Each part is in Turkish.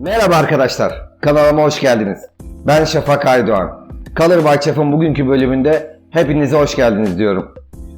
Merhaba arkadaşlar, kanalıma hoş geldiniz. Ben Şafak Aydoğan. Color by Chef'ın bugünkü bölümünde hepinize hoş geldiniz diyorum.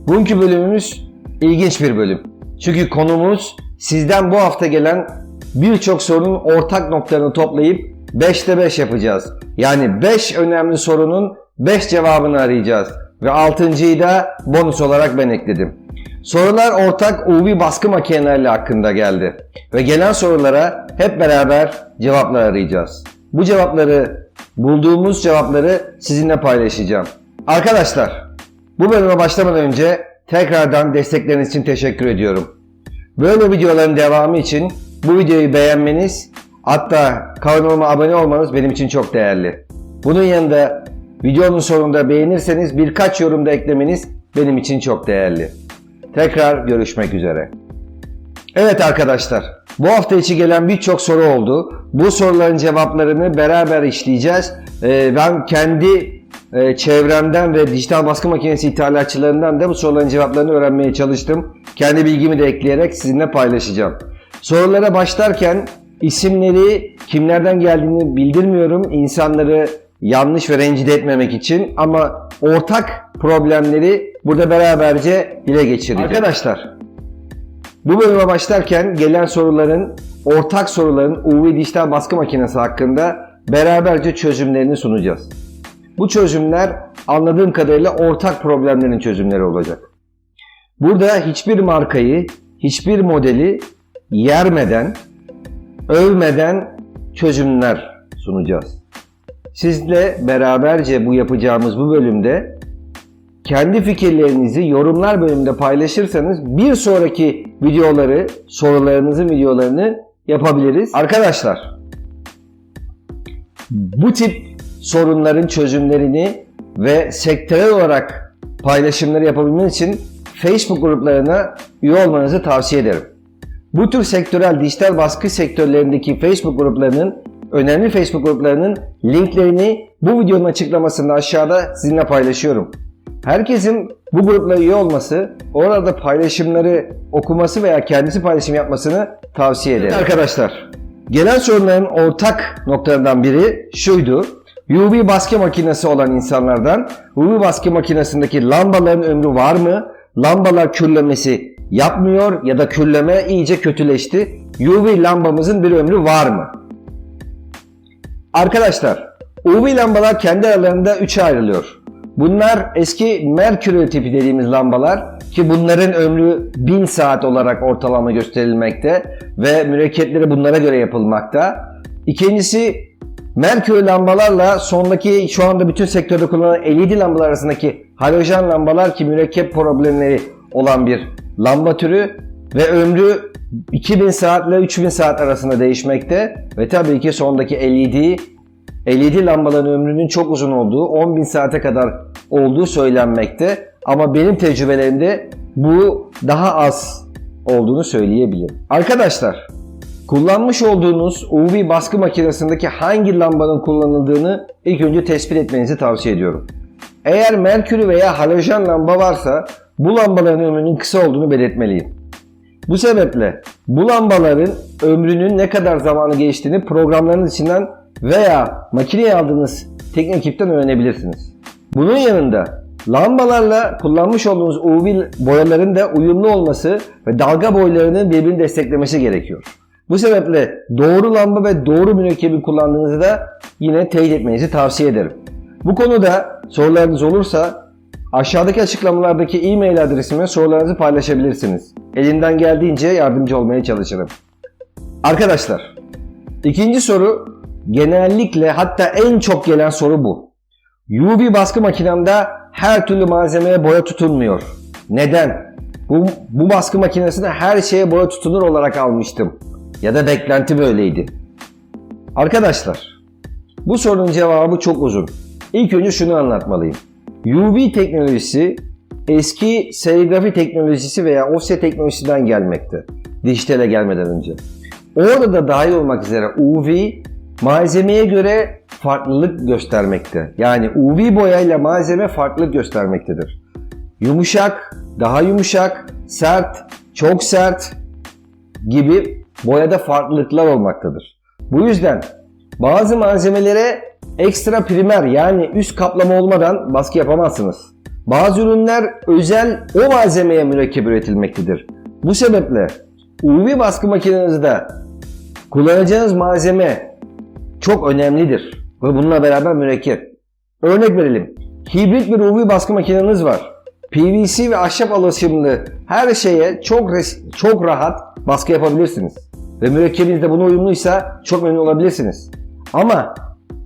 Bugünkü bölümümüz ilginç bir bölüm. Çünkü konumuz sizden bu hafta gelen birçok sorunun ortak noktalarını toplayıp 5'te 5 yapacağız. Yani 5 önemli sorunun 5 cevabını arayacağız. Ve 6.yı da bonus olarak ben ekledim. Sorular ortak UV baskı makineleri hakkında geldi. Ve gelen sorulara hep beraber cevaplar arayacağız. Bu cevapları, bulduğumuz cevapları sizinle paylaşacağım. Arkadaşlar, bu bölüme başlamadan önce tekrardan destekleriniz için teşekkür ediyorum. Böyle videoların devamı için bu videoyu beğenmeniz, hatta kanalıma abone olmanız benim için çok değerli. Bunun yanında videonun sonunda beğenirseniz birkaç yorum da eklemeniz benim için çok değerli. Tekrar görüşmek üzere. Evet arkadaşlar, bu hafta içi gelen birçok soru oldu. Bu soruların cevaplarını beraber işleyeceğiz. Ee, ben kendi e, çevremden ve dijital baskı makinesi ithalatçılarından da bu soruların cevaplarını öğrenmeye çalıştım. Kendi bilgimi de ekleyerek sizinle paylaşacağım. Sorulara başlarken isimleri kimlerden geldiğini bildirmiyorum. İnsanları yanlış ve rencide etmemek için ama ortak problemleri burada beraberce dile geçireceğiz. Arkadaşlar bu bölüme başlarken gelen soruların, ortak soruların UV dijital baskı makinesi hakkında beraberce çözümlerini sunacağız. Bu çözümler anladığım kadarıyla ortak problemlerin çözümleri olacak. Burada hiçbir markayı, hiçbir modeli yermeden, övmeden çözümler sunacağız. Sizle beraberce bu yapacağımız bu bölümde kendi fikirlerinizi yorumlar bölümünde paylaşırsanız bir sonraki videoları, sorularınızın videolarını yapabiliriz. Arkadaşlar, bu tip sorunların çözümlerini ve sektörel olarak paylaşımları yapabilmeniz için Facebook gruplarına üye olmanızı tavsiye ederim. Bu tür sektörel dijital baskı sektörlerindeki Facebook gruplarının önemli Facebook gruplarının linklerini bu videonun açıklamasında aşağıda sizinle paylaşıyorum. Herkesin bu grupla üye olması, orada paylaşımları okuması veya kendisi paylaşım yapmasını tavsiye ederim. arkadaşlar, gelen sorunların ortak noktalarından biri şuydu. UV baskı makinesi olan insanlardan UV baskı makinesindeki lambaların ömrü var mı? Lambalar kürlemesi yapmıyor ya da kürleme iyice kötüleşti. UV lambamızın bir ömrü var mı? Arkadaşlar, UV lambalar kendi aralarında üçe ayrılıyor. Bunlar eski Mercury tipi dediğimiz lambalar ki bunların ömrü 1000 saat olarak ortalama gösterilmekte ve mürekkepleri bunlara göre yapılmakta. İkincisi Mercury lambalarla sondaki şu anda bütün sektörde kullanılan LED lambalar arasındaki halojen lambalar ki mürekkep problemleri olan bir lamba türü ve ömrü 2000 saat ile 3000 saat arasında değişmekte ve tabii ki sondaki LED LED lambaların ömrünün çok uzun olduğu 10.000 saate kadar olduğu söylenmekte. Ama benim tecrübelerimde bu daha az olduğunu söyleyebilirim. Arkadaşlar kullanmış olduğunuz UV baskı makinesindeki hangi lambanın kullanıldığını ilk önce tespit etmenizi tavsiye ediyorum. Eğer merkürü veya halojen lamba varsa bu lambaların ömrünün kısa olduğunu belirtmeliyim. Bu sebeple bu lambaların ömrünün ne kadar zamanı geçtiğini programlarınız içinden veya makineye aldığınız teknik ekipten öğrenebilirsiniz. Bunun yanında lambalarla kullanmış olduğunuz UV boyaların da uyumlu olması ve dalga boylarının birbirini desteklemesi gerekiyor. Bu sebeple doğru lamba ve doğru mürekkebi kullandığınızı da yine teyit etmenizi tavsiye ederim. Bu konuda sorularınız olursa aşağıdaki açıklamalardaki e-mail adresime sorularınızı paylaşabilirsiniz. Elimden geldiğince yardımcı olmaya çalışırım. Arkadaşlar, ikinci soru genellikle hatta en çok gelen soru bu. UV baskı makinemde her türlü malzemeye boya tutulmuyor. Neden? Bu, bu baskı makinesinde her şeye boya tutulur olarak almıştım. Ya da beklenti böyleydi. Arkadaşlar, bu sorunun cevabı çok uzun. İlk önce şunu anlatmalıyım. UV teknolojisi eski serigrafi teknolojisi veya offset teknolojisinden gelmekte. Dijitale gelmeden önce. Orada da dahil olmak üzere UV malzemeye göre farklılık göstermekte. Yani UV boyayla malzeme farklılık göstermektedir. Yumuşak, daha yumuşak, sert, çok sert gibi boyada farklılıklar olmaktadır. Bu yüzden bazı malzemelere ekstra primer yani üst kaplama olmadan baskı yapamazsınız. Bazı ürünler özel o malzemeye mürekkep üretilmektedir. Bu sebeple UV baskı makinenizde kullanacağınız malzeme çok önemlidir. Ve bununla beraber mürekkep. Örnek verelim. Hibrit bir UV baskı makineniz var. PVC ve ahşap alaşımlı her şeye çok çok rahat baskı yapabilirsiniz. Ve mürekkebiniz de buna uyumluysa çok memnun olabilirsiniz. Ama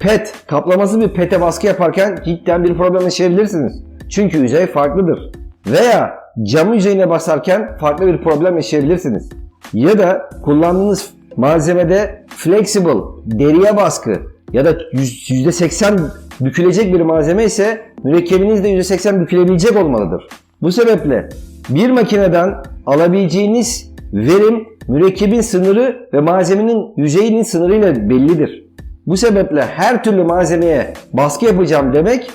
PET, kaplaması bir PET'e baskı yaparken cidden bir problem yaşayabilirsiniz. Çünkü yüzey farklıdır. Veya camı yüzeyine basarken farklı bir problem yaşayabilirsiniz. Ya da kullandığınız malzemede flexible, deriye baskı ya da yüz- %80 bükülecek bir malzeme ise mürekkebiniz de %80 bükülebilecek olmalıdır. Bu sebeple bir makineden alabileceğiniz verim mürekkebin sınırı ve malzemenin yüzeyinin sınırıyla bellidir. Bu sebeple her türlü malzemeye baskı yapacağım demek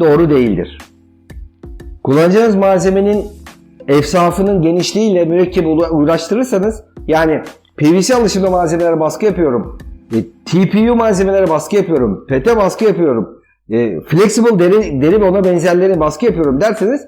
doğru değildir. Kullanacağınız malzemenin efsafının genişliğiyle mürekkebi uğra- uğraştırırsanız yani PVC alışımlı malzemelere baskı yapıyorum. e, TPU malzemelere baskı yapıyorum. PET'e baskı yapıyorum. e, flexible deri, deri ve ona benzerlerine baskı yapıyorum derseniz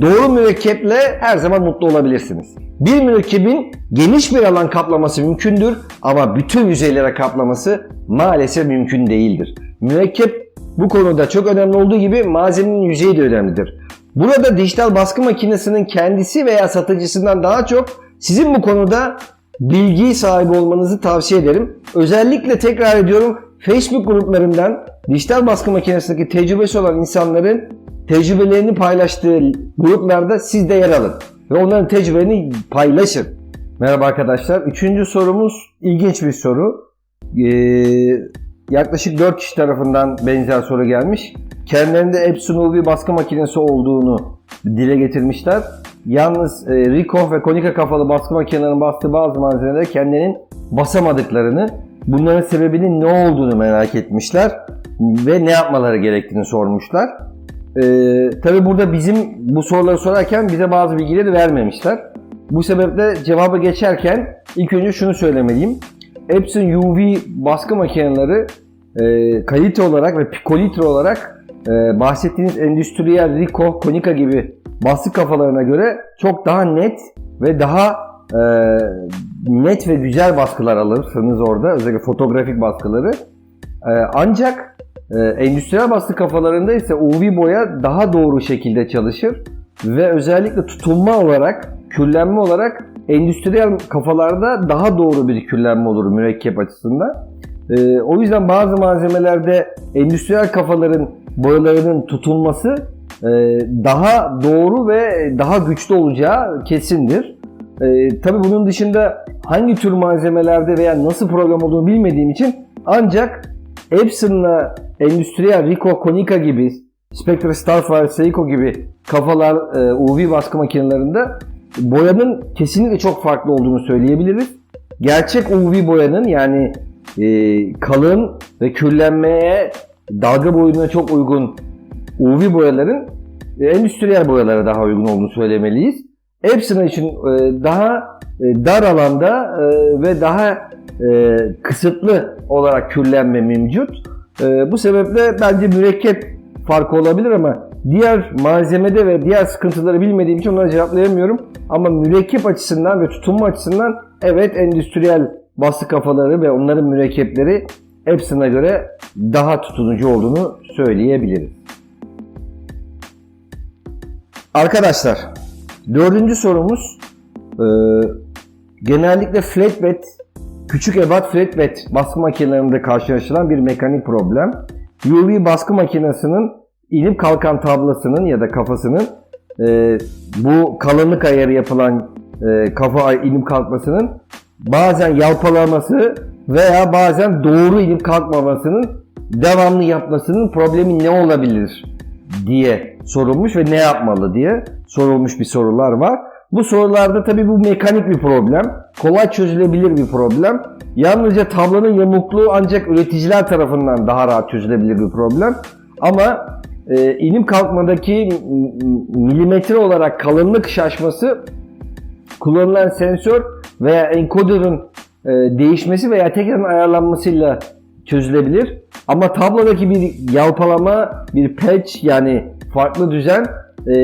doğru mürekkeple her zaman mutlu olabilirsiniz. Bir mürekkebin geniş bir alan kaplaması mümkündür ama bütün yüzeylere kaplaması maalesef mümkün değildir. Mürekkep bu konuda çok önemli olduğu gibi malzemenin yüzeyi de önemlidir. Burada dijital baskı makinesinin kendisi veya satıcısından daha çok sizin bu konuda bilgi sahibi olmanızı tavsiye ederim. Özellikle tekrar ediyorum Facebook gruplarından dijital baskı makinesindeki tecrübesi olan insanların tecrübelerini paylaştığı gruplarda siz de yer alın. Ve onların tecrübelerini paylaşın. Merhaba arkadaşlar. Üçüncü sorumuz ilginç bir soru. Ee, yaklaşık 4 kişi tarafından benzer soru gelmiş. Kendilerinde Epson UV baskı makinesi olduğunu dile getirmişler. Yalnız e, Ricoh ve Konica kafalı baskı makinelerinin bastığı bazı malzemeler kendilerinin basamadıklarını, bunların sebebinin ne olduğunu merak etmişler ve ne yapmaları gerektiğini sormuşlar. Ee, Tabi burada bizim bu soruları sorarken bize bazı bilgileri vermemişler. Bu sebeple cevabı geçerken ilk önce şunu söylemeliyim. Epson UV baskı makineleri e, kalite olarak ve pikolitre olarak e, bahsettiğiniz endüstriyel Ricoh, Konica gibi baskı kafalarına göre çok daha net ve daha e, net ve güzel baskılar alırsınız orada. Özellikle fotoğrafik baskıları. E, ancak e, endüstriyel baskı kafalarında ise UV boya daha doğru şekilde çalışır ve özellikle tutulma olarak, küllenme olarak endüstriyel kafalarda daha doğru bir küllenme olur mürekkep açısından. E, o yüzden bazı malzemelerde endüstriyel kafaların boyalarının tutulması e, daha doğru ve daha güçlü olacağı kesindir. E, tabii bunun dışında hangi tür malzemelerde veya nasıl problem olduğunu bilmediğim için ancak Epson'la endüstriyel Ricoh, Konica gibi Spectre, Starfire, Seiko gibi kafalar e, UV baskı makinelerinde boyanın kesinlikle çok farklı olduğunu söyleyebiliriz. Gerçek UV boyanın yani e, kalın ve küllenmeye dalga boyuna çok uygun UV boyaların e, endüstriyel boyalara daha uygun olduğunu söylemeliyiz. Epson için e, daha e, dar alanda ve daha kısıtlı olarak küllenme mevcut. Bu sebeple bence mürekkep farkı olabilir ama diğer malzemede ve diğer sıkıntıları bilmediğim için onları cevaplayamıyorum. Ama mürekkep açısından ve tutunma açısından evet endüstriyel baskı kafaları ve onların mürekkepleri Epson'a göre daha tutunucu olduğunu söyleyebiliriz. Arkadaşlar, dördüncü sorumuz e, genellikle flatbed, küçük ebat flatbed baskı makinelerinde karşılaşılan bir mekanik problem. UV baskı makinesinin inip kalkan tablasının ya da kafasının e, bu kalınlık ayarı yapılan e, kafa inip kalkmasının bazen yalpalaması veya bazen doğru inip kalkmamasının devamlı yapmasının problemi ne olabilir diye sorulmuş ve ne yapmalı diye sorulmuş bir sorular var. Bu sorularda tabii bu mekanik bir problem. Kolay çözülebilir bir problem. Yalnızca tablanın yamukluğu ancak üreticiler tarafından daha rahat çözülebilir bir problem. Ama e, inim kalkmadaki milimetre olarak kalınlık şaşması kullanılan sensör veya encoder'ın e, değişmesi veya tekrar ayarlanmasıyla çözülebilir. Ama tablodaki bir yalpalama, bir patch yani farklı düzen e,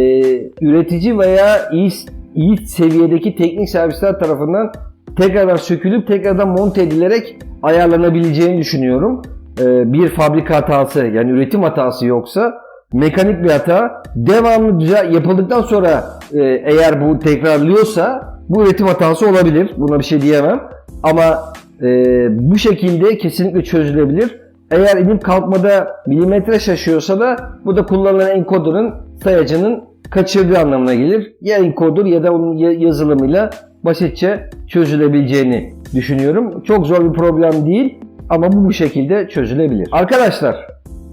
üretici veya iyi, iyi seviyedeki teknik servisler tarafından tekrardan sökülüp tekrardan monte edilerek ayarlanabileceğini düşünüyorum. E, bir fabrika hatası yani üretim hatası yoksa mekanik bir hata devamlı düzen yapıldıktan sonra e, eğer bu tekrarlıyorsa bu üretim hatası olabilir. Buna bir şey diyemem. Ama e, bu şekilde kesinlikle çözülebilir. Eğer inip kalkmada milimetre şaşıyorsa da bu da kullanılan encoder'ın sayacının kaçırdığı anlamına gelir. Ya encoder ya da onun ya- yazılımıyla basitçe çözülebileceğini düşünüyorum. Çok zor bir problem değil ama bu bu şekilde çözülebilir. Arkadaşlar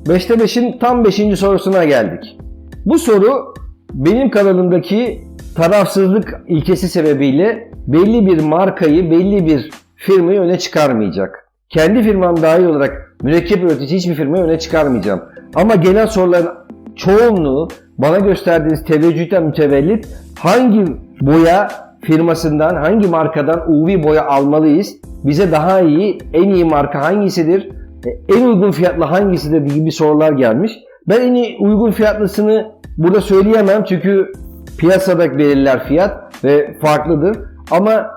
5'te 5'in tam 5. sorusuna geldik. Bu soru benim kanalımdaki tarafsızlık ilkesi sebebiyle belli bir markayı, belli bir firmayı öne çıkarmayacak. Kendi firmam dahil olarak mürekkep üretici hiçbir firmayı öne çıkarmayacağım. Ama gelen soruların çoğunluğu bana gösterdiğiniz teveccühten mütevellit hangi boya firmasından, hangi markadan UV boya almalıyız? Bize daha iyi, en iyi marka hangisidir? E, En uygun fiyatlı hangisidir gibi sorular gelmiş. Ben en iyi uygun fiyatlısını burada söyleyemem çünkü piyasada belirler fiyat ve farklıdır. Ama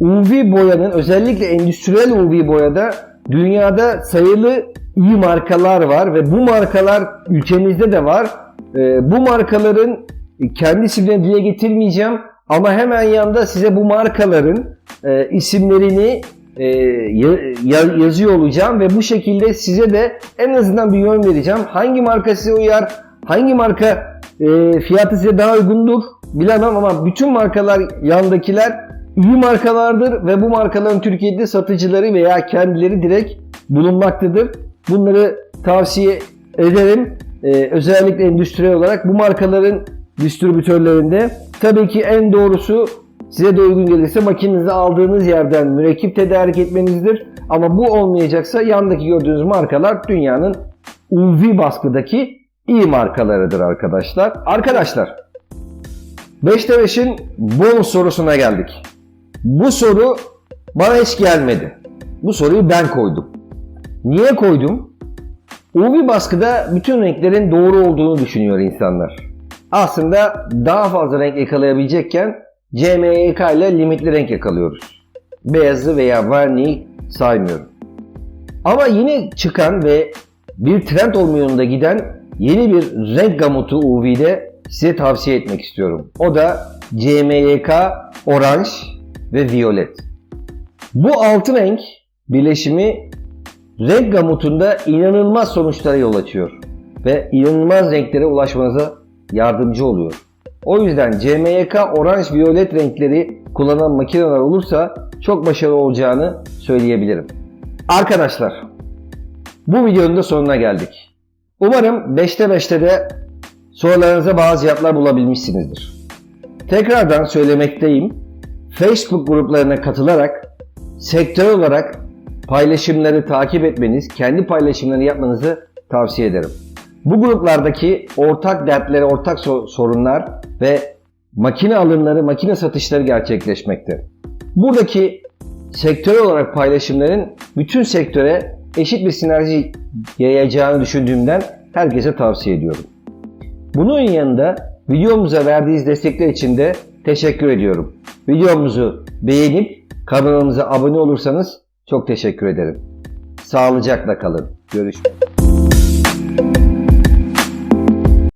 UV boyanın özellikle endüstriyel UV boyada dünyada sayılı iyi markalar var ve bu markalar ülkemizde de var. Ee, bu markaların kendi isimlerini dile getirmeyeceğim ama hemen yanında size bu markaların e, isimlerini e, ya- yazıyor olacağım ve bu şekilde size de en azından bir yön vereceğim. Hangi marka size uyar, hangi marka e, fiyatı size daha uygundur bilemem ama bütün markalar yandakiler iyi markalardır ve bu markaların Türkiye'de satıcıları veya kendileri direkt bulunmaktadır. Bunları tavsiye ederim. Ee, özellikle endüstriyel olarak bu markaların distribütörlerinde tabii ki en doğrusu size de uygun gelirse makinenizi aldığınız yerden mürekkep tedarik etmenizdir. Ama bu olmayacaksa yandaki gördüğünüz markalar dünyanın UV baskıdaki iyi markalarıdır arkadaşlar. Arkadaşlar 5'te 5'in bonus sorusuna geldik. Bu soru bana hiç gelmedi. Bu soruyu ben koydum. Niye koydum? UV baskıda bütün renklerin doğru olduğunu düşünüyor insanlar. Aslında daha fazla renk yakalayabilecekken CMYK ile limitli renk yakalıyoruz. Beyazı veya verniği saymıyorum. Ama yeni çıkan ve bir trend olma yolunda giden yeni bir renk gamutu UV'de size tavsiye etmek istiyorum. O da CMYK oranj ve violet. Bu altı renk birleşimi renk gamutunda inanılmaz sonuçlara yol açıyor ve inanılmaz renklere ulaşmanıza yardımcı oluyor. O yüzden CMYK oranj violet renkleri kullanan makineler olursa çok başarılı olacağını söyleyebilirim. Arkadaşlar bu videonun da sonuna geldik. Umarım 5'te 5'te de sorularınıza bazı cevaplar bulabilmişsinizdir. Tekrardan söylemekteyim. Facebook gruplarına katılarak sektör olarak paylaşımları takip etmeniz, kendi paylaşımları yapmanızı tavsiye ederim. Bu gruplardaki ortak dertleri, ortak so- sorunlar ve makine alımları, makine satışları gerçekleşmekte. Buradaki sektör olarak paylaşımların bütün sektöre eşit bir sinerji yayacağını düşündüğümden herkese tavsiye ediyorum. Bunun yanında videomuza verdiğiniz destekler için de teşekkür ediyorum. Videomuzu beğenip kanalımıza abone olursanız çok teşekkür ederim. Sağlıcakla kalın. Görüşmek